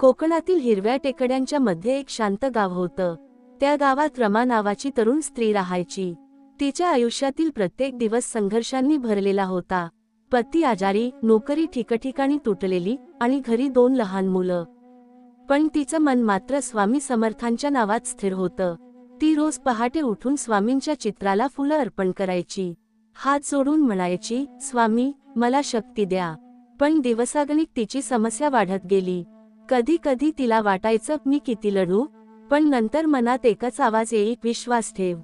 कोकणातील हिरव्या टेकड्यांच्या मध्ये एक शांत गाव होतं. त्या गावात रमा नावाची तरुण स्त्री राहायची. तिच्या आयुष्यातील प्रत्येक दिवस संघर्षांनी भरलेला होता. पती आजारी नोकरी ठिकठिकाणी तुटलेली आणि घरी दोन लहान मुलं. पण तिचं मन मात्र स्वामी समर्थांच्या नावात स्थिर होतं. ती रोज पहाटे उठून स्वामींच्या चित्राला फुलं अर्पण करायची. हात जोडून म्हणायची स्वामी मला शक्ती द्या. पण दिवसागणिक तिची समस्या वाढत गेली. कधी कधी तिला वाटायचं मी किती लढू? पण नंतर मनात एकच आवाज येईल विश्वास ठेव.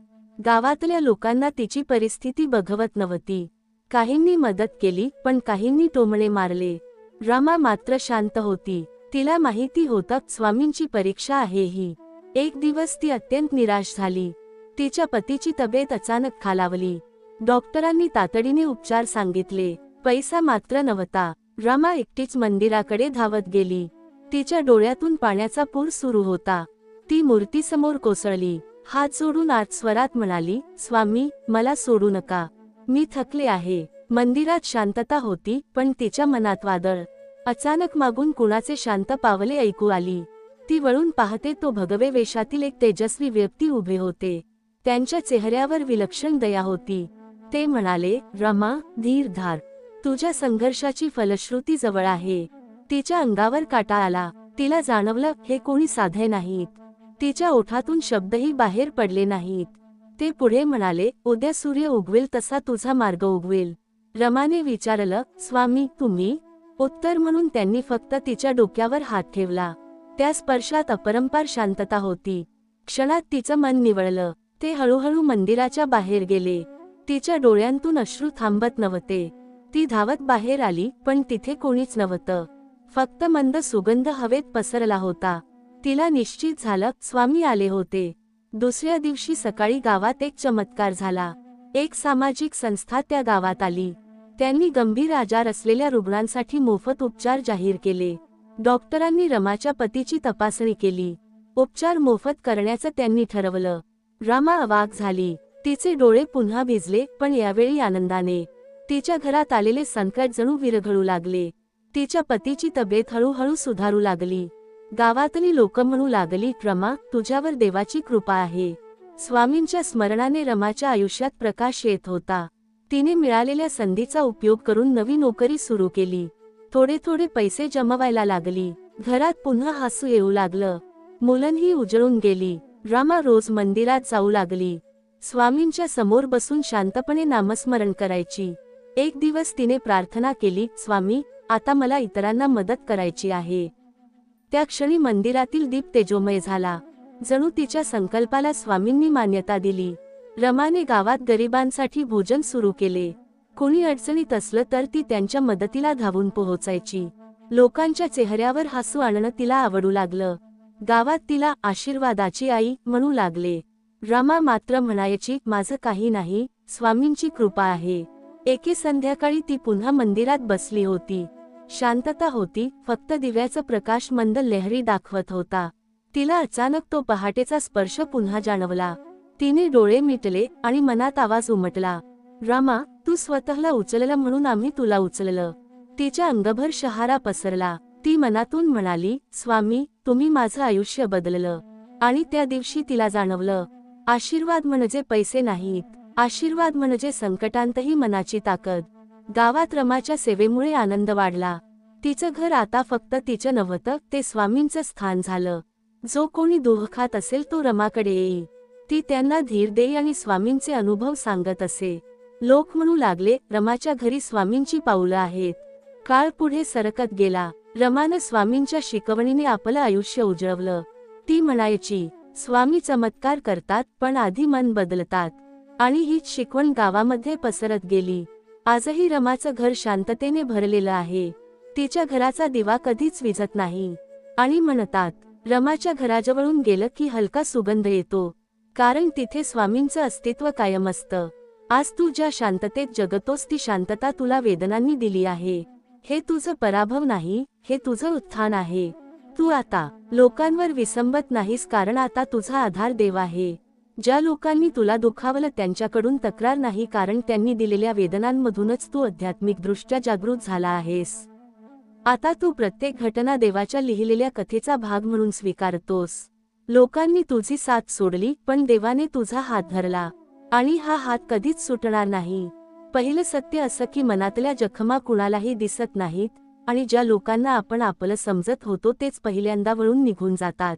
गावातल्या लोकांना तिची परिस्थिती बघवत नव्हती. काहींनी मदत केली पण काहींनी टोमणे मारले. रमा मात्र शांत होती. तिला माहिती होतं स्वामींची परीक्षा आहे ही. एक दिवस ती अत्यंत निराश झाली. तिच्या पतीची तब्येत अचानक खालावली. डॉक्टरांनी तातडीने उपचार सांगितले. पैसा मात्र नव्हता. रमा एकटीच मंदिराकडे धावत गेली. तिच्या डोळ्यातून पाण्याचा पूर सुरू होता. ती मूर्तीसमोर कोसळली. हात जोडून आत स्वरात म्हणाली स्वामी मला सोडू नका. मी थकले आहे. मंदिरात शांतता होती पण तिच्या मनात वादळ. अचानक मागून कुणाचे शांत पावले ऐकू आली. ती वळून पाहते तो भगवे वेशातील एक तेजस्वी व्यक्ती उभे होते. त्यांच्या चेहऱ्यावर विलक्षण दया होती. ते म्हणाले रमा धीर धार तुझ्या संघर्षाची फलश्रुती जवळ आहे. तिच्या अंगावर काटा आला. तिला जाणवलं हे कोणी साधे नाहीत. तिच्या ओठातून शब्दही बाहेर पडले नाहीत ते पुढे म्हणाले उद्या सूर्य उगवेल तसा तुझा मार्ग उगवेल रमाने विचारलं स्वामी तुम्ही उत्तर म्हणून त्यांनी फक्त तिच्या डोक्यावर हात ठेवला. त्या स्पर्शात अपरंपार शांतता होती. क्षणात तिचं मन निवळलं. ते हळूहळू मंदिराच्या बाहेर गेले. तिच्या डोळ्यांतून अश्रू थांबत नव्हते. ती धावत बाहेर आली पण तिथे कोणीच नव्हतं. फक्त मंद सुगंध हवेत पसरला होता. तिला निश्चित झालं स्वामी आले होते. दुसऱ्या दिवशी सकाळी गावात एक चमत्कार झाला. एक सामाजिक संस्था त्या गावात आली. त्यांनी गंभीर आजार असलेल्या रुग्णांसाठी मोफत उपचार जाहीर केले. डॉक्टरांनी रमाच्या पतीची तपासणी केली. उपचार मोफत करण्याचं त्यांनी ठरवलं. रमा अवाक झाली. तिचे डोळे पुन्हा भिजले पण यावेळी आनंदाने. तिच्या घरात आलेले संकट जणू विरघळू लागले. तिच्या पतीची तब्येत हळूहळू सुधारू लागली. गावातली लोक म्हणू लागली रमा तुझ्यावर देवाची कृपा आहे. स्वामींच्या स्मरणाने रमाच्या आयुष्यात प्रकाश येत होता. तिने मिळालेल्या संधीचा उपयोग करून नवी नोकरी सुरू केली. थोडे थोडे पैसे जमवायला लागली. घरात पुन्हा हसू येऊ लागलं. मुलंही उजळून गेली. रमा रोज मंदिरात जाऊ लागली. स्वामींच्या समोर बसून शांतपणे नामस्मरण करायची. एक दिवस तिने प्रार्थना केली स्वामी आता मला इतरांना मदत करायची आहे. त्या क्षणी मंदिरातील दीप तेजोमय झाला. जणू तिच्या संकल्पाला स्वामींनी मान्यता दिली. रमाने गावात गरिबांसाठी भोजन सुरू केले. कोणी अडचणीत असलं तर ती त्यांच्या मदतीला धावून पोहोचायची. लोकांच्या चेहऱ्यावर हसू आणणं तिला आवडू लागलं. गावात तिला आशीर्वादाची आई म्हणू लागले. रमा मात्र म्हणायची माझं काही नाही स्वामींची कृपा आहे. एके संध्याकाळी ती पुन्हा मंदिरात बसली होती. शांतता होती फक्त दिव्याचं प्रकाश मंद लहरी दाखवत होता. तिला अचानक तो पहाटेचा स्पर्श पुन्हा जाणवला. तिने डोळे मिटले आणि मनात आवाज उमटला. रमा तू स्वतःला उचललं म्हणून आम्ही तुला उचललं. तिच्या अंगभर शहारा पसरला. ती मनातून म्हणाली स्वामी तुम्ही माझं आयुष्य बदललं. आणि त्या दिवशी तिला जाणवलं. आशीर्वाद म्हणजे पैसे नाहीत. आशीर्वाद म्हणजे संकटांतही मनाची ताकद. गावात रमाच्या सेवेमुळे आनंद वाढला. तिचं घर आता फक्त तिचं नव्हतं ते स्वामींचं स्थान झालं. जो कोणी दुःखात असेल तो रमाकडे येई ती त्यांना धीर देई आणि स्वामींचे अनुभव सांगत असे. लोक म्हणू लागले रमाच्या घरी स्वामींची पाऊलं आहेत. काळ पुढे सरकत गेला. रमानं स्वामींच्या शिकवणीने आपलं आयुष्य उजळवलं. ती म्हणायची स्वामी चमत्कार करतात पण आधी मन बदलतात. आणि हीच शिकवण गावामध्ये पसरत गेली. आजही रमाचं घर शांततेने भरलेलं आहे. तिच्या घराचा दिवा कधीच विझत नाही. आणि म्हणतात रमाच्या घराजवळून गेलं की हलका सुगंध येतो. कारण तिथे स्वामींचं अस्तित्व कायम असतं. आज तू ज्या शांततेत जगतोस ती शांतता तुला वेदनांनी दिली आहे. हे तुझं पराभव नाही हे तुझं उत्थान आहे. तू आता लोकांवर विसंबत नाहीस कारण आता तुझा आधार देव आहे. ज्या लोकांनी तुला दुखावलं त्यांच्याकडून तक्रार नाही कारण त्यांनी दिलेल्या वेदनांमधूनच तू आध्यात्मिकदृष्ट्या जागृत झाला आहेस. आता तू प्रत्येक घटना देवाच्या लिहिलेल्या कथेचा भाग म्हणून स्वीकारतोस. लोकांनी तुझी साथ सोडली पण देवाने तुझा हात धरला. आणि हा हात कधीच सुटणार नाही. पहिलं सत्य असं की मनातल्या जखमा कुणालाही दिसत नाहीत आणि ज्या लोकांना आपण आपलं समजत होतो तेच पहिल्यांदा वळून निघून जातात.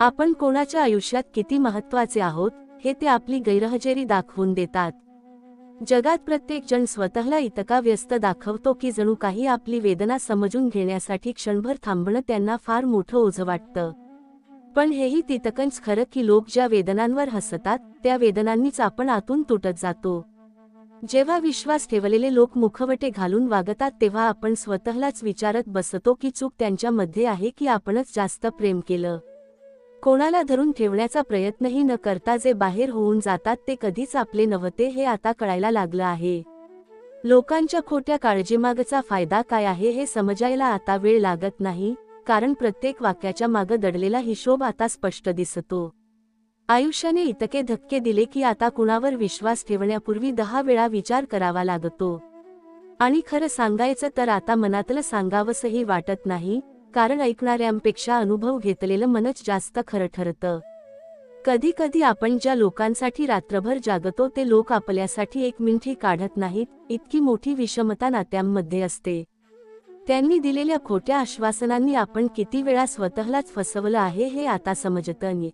आपण कोणाच्या आयुष्यात किती महत्त्वाचे आहोत हे ते आपली गैरहजेरी दाखवून देतात. जगात प्रत्येक जण स्वतःला इतका व्यस्त दाखवतो की जणू काही आपली वेदना समजून घेण्यासाठी क्षणभर थांबणं त्यांना फार मोठं ओझं वाटतं. पण हेही तितकंच खरं की लोक ज्या वेदनांवर हसतात त्या वेदनांनीच आपण आतून तुटत जातो. जेव्हा विश्वास ठेवलेले लोक मुखवटे घालून वागतात तेव्हा आपण स्वतःलाच विचारत बसतो की चूक त्यांच्यामध्ये आहे की आपणच जास्त प्रेम केलं. कोणाला धरून ठेवण्याचा प्रयत्नही न करता जे बाहेर होऊन जातात ते कधीच आपले नव्हते हे आता कळायला लागलं आहे. लोकांच्या खोट्या काळजीमागचा फायदा काय आहे हे समजायला आता वेळ लागत नाही कारण प्रत्येक वाक्याच्या मागं दडलेला हिशोब आता स्पष्ट दिसतो. आयुष्याने इतके धक्के दिले की आता कुणावर विश्वास ठेवण्यापूर्वी दहा वेळा विचार करावा लागतो. आणि खरं सांगायचं तर आता मनातलं सांगावंसही वाटत नाही कारण ऐकणाऱ्यांपेक्षा अनुभव घेतलेलं मनच जास्त खरं ठरतं. कधी कधी आपण ज्या लोकांसाठी रात्रभर जागतो ते लोक आपल्यासाठी एक मिनिटही काढत नाहीत इतकी मोठी विषमता नात्यांमध्ये असते. त्यांनी दिलेल्या खोट्या आश्वासनांनी आपण किती वेळा स्वतःलाच फसवलं आहे हे आता समजतं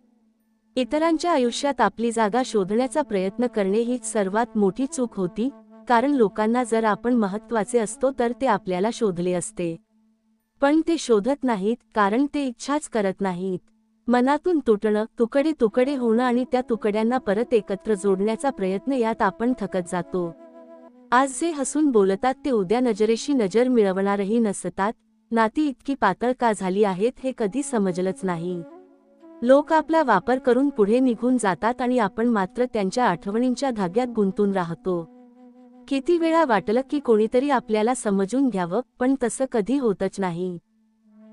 इतरांच्या आयुष्यात आपली जागा शोधण्याचा प्रयत्न करणे हीच सर्वात मोठी चूक होती कारण लोकांना जर आपण महत्त्वाचे असतो तर ते आपल्याला शोधले असते. पण ते शोधत नाहीत कारण ते इच्छाच करत नाहीत. मनातून तुटणं तुकडे तुकडे होणं आणि त्या तुकड्यांना परत एकत्र जोडण्याचा प्रयत्न यात आपण थकत जातो. आज जे हसून बोलतात ते उद्या नजरेशी नजर मिळवणारही नसतात नाती इतकी पातळ का झाली आहेत हे कधी समजलंच नाही. लोक आपला वापर करून पुढे निघून जातात आणि आपण मात्र त्यांच्या आठवणींच्या धाग्यात गुंतून राहतो. किती वेळा वाटलं की कोणीतरी आपल्याला समजून घ्यावं पण तसं कधी होतच नाही.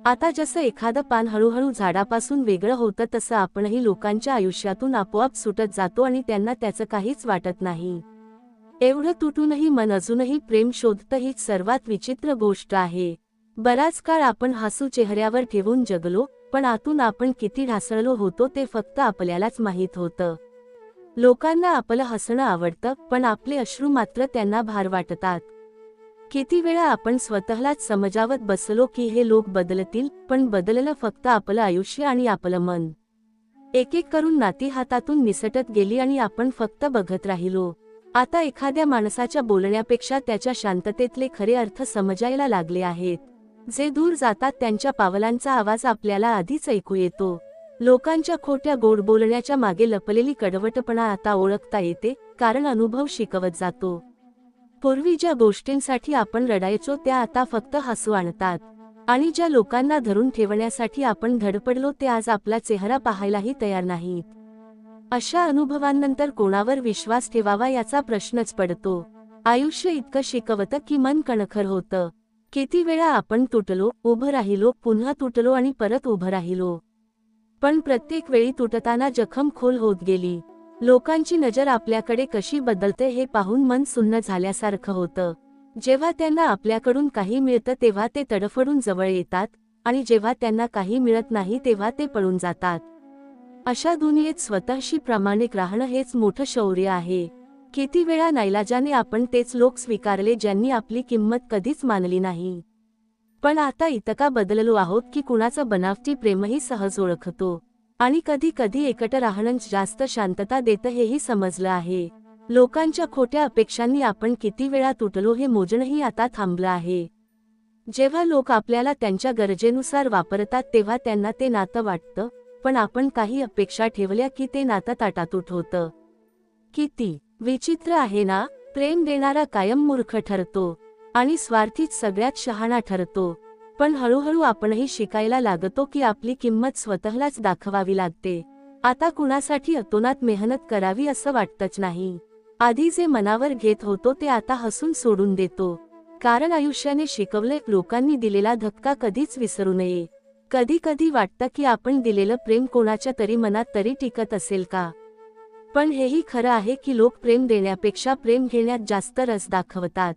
आता जसं एखादं पान हळूहळू झाडापासून वेगळं होतं तसं आपणही लोकांच्या आयुष्यातून आपोआप सुटत जातो आणि त्यांना त्याचं काहीच वाटत नाही. एवढं तुटूनही मन अजूनही प्रेम शोधतं हीच सर्वात विचित्र गोष्ट आहे. बराच काळ आपण हसू चेहऱ्यावर ठेवून जगलो पण आतून आपण किती ढासळलो होतो ते फक्त आपल्यालाच माहीत होतं. लोकांना आपलं हसणं आवडतं पण आपले अश्रू मात्र त्यांना भार वाटतात. किती वेळा आपण स्वतःलाच समजावत बसलो की हे लोक बदलतील पण बदललं फक्त आपलं आयुष्य आणि आपलं मन. एक एक करून नाती हातातून निसटत गेली आणि आपण फक्त बघत राहिलो. आता एखाद्या माणसाच्या बोलण्यापेक्षा त्याच्या शांततेतले खरे अर्थ समजायला लागले आहेत. जे दूर जातात त्यांच्या पावलांचा आवाज आपल्याला आधीच ऐकू येतो. लोकांच्या खोट्या गोड बोलण्याच्या मागे लपलेली कडवटपणा आता ओळखता येते कारण अनुभव शिकवत जातो. पूर्वी ज्या गोष्टींसाठी आपण रडायचो त्या आता फक्त हसू आणतात. आणि ज्या लोकांना धरून ठेवण्यासाठी आपण धडपडलो ते आज आपला चेहरा पाहायलाही तयार नाहीत. अशा अनुभवांनंतर कोणावर विश्वास ठेवावा याचा प्रश्नच पडतो. आयुष्य इतकं शिकवतं की मन कणखर होतं. किती वेळा आपण तुटलो उभं राहिलो पुन्हा तुटलो आणि परत उभं राहिलो. पण प्रत्येक वेळी तुटताना जखम खोल होत गेली. लोकांची नजर आपल्याकडे कशी बदलते हे पाहून मन सुन्न झाल्यासारखं होतं. जेव्हा त्यांना आपल्याकडून काही मिळतं तेव्हा ते तडफडून जवळ येतात आणि जेव्हा त्यांना काही मिळत नाही तेव्हा ते पळून जातात. अशा दुनियेत स्वतःशी प्रामाणिक राहणं हेच मोठं शौर्य आहे. किती वेळा नाईलाजाने आपण तेच लोक स्वीकारले ज्यांनी आपली किंमत कधीच मानली नाही. पण आता इतका बदललो आहोत की कुणाचं बनावटी प्रेमही सहज ओळखतो. आणि कधी कधी एकट राहणं जास्त शांतता देतं हेही समजलं आहे. लोकांच्या खोट्या अपेक्षांनी आपण किती वेळा तुटलो हे मोजणंही आता थांबलं आहे. जेव्हा लोक आपल्याला त्यांच्या गरजेनुसार वापरतात तेव्हा त्यांना ते नातं वाटतं पण आपण काही अपेक्षा ठेवल्या की ते नातं ताटातूट होतं. किती विचित्र आहे ना प्रेम देणारा कायम मूर्ख ठरतो. आणि स्वार्थीच सगळ्यात शहाणा ठरतो. पण हळूहळू आपणही शिकायला लागतो की आपली किंमत स्वतःलाच दाखवावी लागते. आता कुणासाठी अतोनात मेहनत करावी असं वाटतच नाही. आधी जे मनावर घेत होतो ते आता हसून सोडून देतो. कारण आयुष्याने शिकवले लोकांनी दिलेला धक्का कधीच विसरू नये. कधी कधी वाटतं की आपण दिलेलं प्रेम कोणाच्या तरी मनात तरी टिकत असेल का? पण हेही खरं आहे की लोक प्रेम देण्यापेक्षा प्रेम घेण्यात जास्त रस दाखवतात.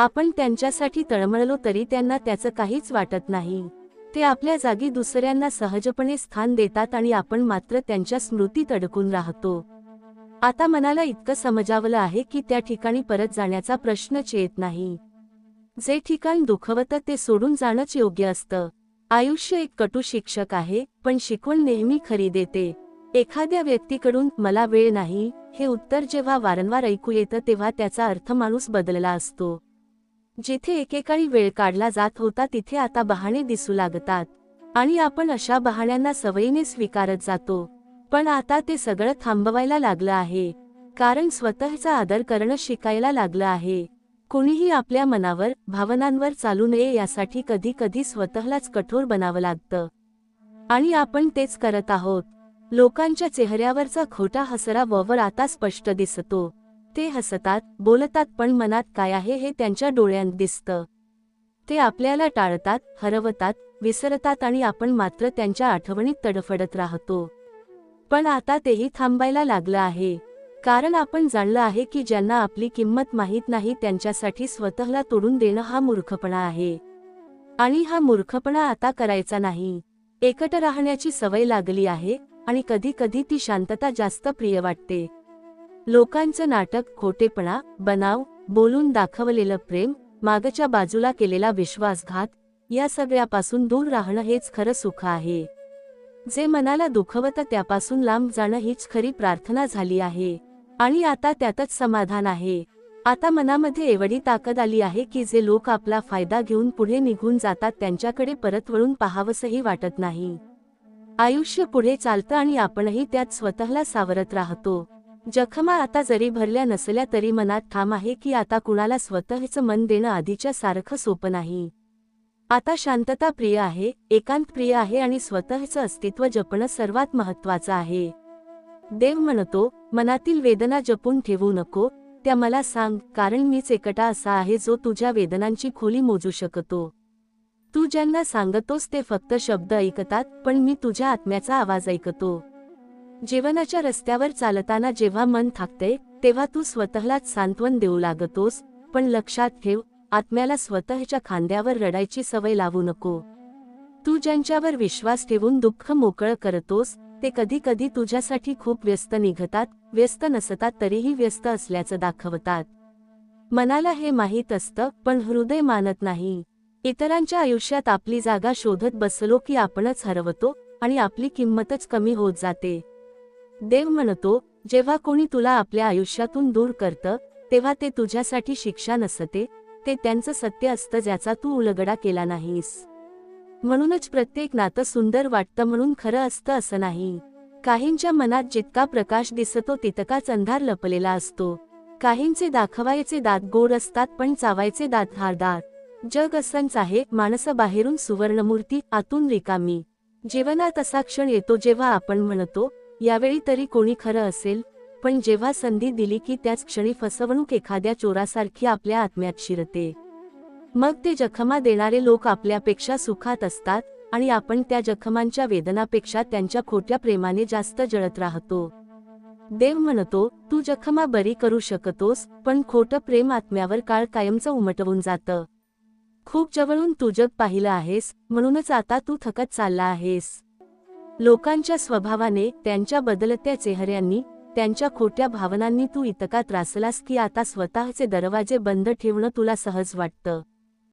आपण त्यांच्यासाठी तळमळलो तरी त्यांना त्याचं काहीच वाटत नाही. ते आपल्या जागी दुसऱ्यांना सहजपणे स्थान देतात आणि आपण मात्र त्यांच्या स्मृतीत अडकून राहतो. आता मनाला इतकं समजावलं आहे की त्या ठिकाणी परत जाण्याचा प्रश्नच येत नाही. जे ठिकाण दुखवतं ते सोडून जाणंच योग्य असतं. आयुष्य एक कटू शिक्षक आहे पण शिकवण नेहमी खरी देते. एखाद्या व्यक्तीकडून मला वेळ नाही हे उत्तर जेव्हा वारंवार ऐकू येतं तेव्हा त्याचा अर्थ माणूस बदलला असतो. जिथे एकेकाळी वेळ काढला जात होता तिथे आता बहाणे दिसू लागतात. आणि आपण अशा बहाण्यांना सवयीने स्वीकारत जातो. पण आता ते सगळं थांबवायला लागलं आहे. कारण स्वतःचा आदर करणं शिकायला लागलं आहे. कुणीही आपल्या मनावर भावनांवर चालू नये यासाठी कधी कधी स्वतःलाच कठोर बनावं लागतं. आणि आपण तेच करत आहोत. लोकांच्या चेहऱ्यावरचा खोटा हसरा ववर आता स्पष्ट दिसतो. ते हसतात बोलतात पण मनात काय आहे हे त्यांच्या डोळ्यांत दिसतं. ते आपल्याला टाळतात हरवतात विसरतात आणि आपण मात्र त्यांच्या आठवणीत तडफडत राहतो. पण आता तेही थांबायला लागलं आहे. कारण आपण जाणलं आहे की ज्यांना आपली किंमत माहीत नाही त्यांच्यासाठी स्वतःला तोडून देणं हा मूर्खपणा आहे. आणि हा मूर्खपणा आता करायचा नाही. एकट राहण्याची सवय लागली आहे आणि कधी कधी ती शांतता जास्त प्रिय वाटते. लोकांचं नाटक खोटेपणा बनाव बोलून दाखवलेलं प्रेम मागच्या बाजूला केलेला विश्वासघात या सगळ्यापासून दूर राहणं हेच खरं सुख आहे. जे मनाला दुखवतं त्यापासून लांब जाणं हीच खरी प्रार्थना झाली आहे. आणि आता त्यातच समाधान आहे. आता मनामध्ये एवढी ताकद आली आहे की जे लोक आपला फायदा घेऊन पुढे निघून जातात त्यांच्याकडे परत वळून पाहावंसही वाटत नाही. आयुष्य पुढे चालतं आणि आपणही त्यात स्वतःला सावरत राहतो. जखमा आता जरी भरल्या नसल्या तरी मनात ठाम आहे की आता कुणाला स्वतःचं मन देणं आधीच्या सारखं सोपं नाही. आता शांतता प्रिय आहे एकांत प्रिय आहे आणि स्वतःचं अस्तित्व जपणं सर्वात महत्वाचं आहे. देव म्हणतो मनातील वेदना जपून ठेवू नको त्या मला सांग कारण मीच एकटा असा आहे जो तुझ्या वेदनांची खोली मोजू शकतो. तू ज्यांना सांगतोस ते फक्त शब्द ऐकतात पण मी तुझ्या आत्म्याचा आवाज ऐकतो. जीवनाच्या रस्त्यावर चालताना जेव्हा मन थाकते तेव्हा तू स्वतःलाच सांत्वन देऊ लागतोस. पण लक्षात ठेव आत्म्याला स्वतःच्या खांद्यावर रडायची सवय लावू नको. तू ज्यांच्यावर विश्वास ठेवून दुःख मोकळं करतोस ते कधी कधी तुझ्यासाठी खूप व्यस्त निघतात व्यस्त नसतात तरीही व्यस्त असल्याचं दाखवतात. मनाला हे माहीत असतं पण हृदय मानत नाही. इतरांच्या आयुष्यात आपली जागा शोधत बसलो की आपणच हरवतो आणि आपली किंमतच कमी होत जाते. देव म्हणतो जेव्हा कोणी तुला आपल्या आयुष्यातून दूर करतं तेव्हा ते तुझ्यासाठी शिक्षा नसते ते त्यांचं सत्य असतं ज्याचा तू उलगडा केला नाहीस. म्हणूनच प्रत्येक नातं सुंदर वाटतं म्हणून खरं असतं असं नाही. काहींच्या मनात जितका प्रकाश दिसतो तितकाच अंधार लपलेला असतो. काहींचे दाखवायचे दात गोड असतात पण चावायचे दात हारदार. जग असंच आहे माणसं बाहेरून सुवर्णमूर्ती आतून रिकामी. जीवनात असा क्षण येतो जेव्हा आपण म्हणतो यावेळी तरी कोणी खरं असेल पण जेव्हा संधी दिली की त्याच क्षणी फसवणूक एखाद्या चोरासारखी आपल्या आत्म्यात शिरते. मग ते जखमा देणारे लोक आपल्यापेक्षा सुखात असतात आणि आपण त्या जखमांच्या वेदनापेक्षा त्यांच्या खोट्या प्रेमाने जास्त जळत राहतो. देव म्हणतो तू जखमा बरी करू शकतोस पण खोटं प्रेम आत्म्यावर काळ कायमचं उमटवून जातं. खूप जवळून तू जग पाहिलं आहेस म्हणूनच आता तू थकत चालला आहेस. लोकांच्या स्वभावाने त्यांच्या बदलत्या चेहऱ्यांनी त्यांच्या खोट्या भावनांनी तू इतका त्रासलास की आता स्वतःचे दरवाजे बंद ठेवणं तुला सहज वाटतं.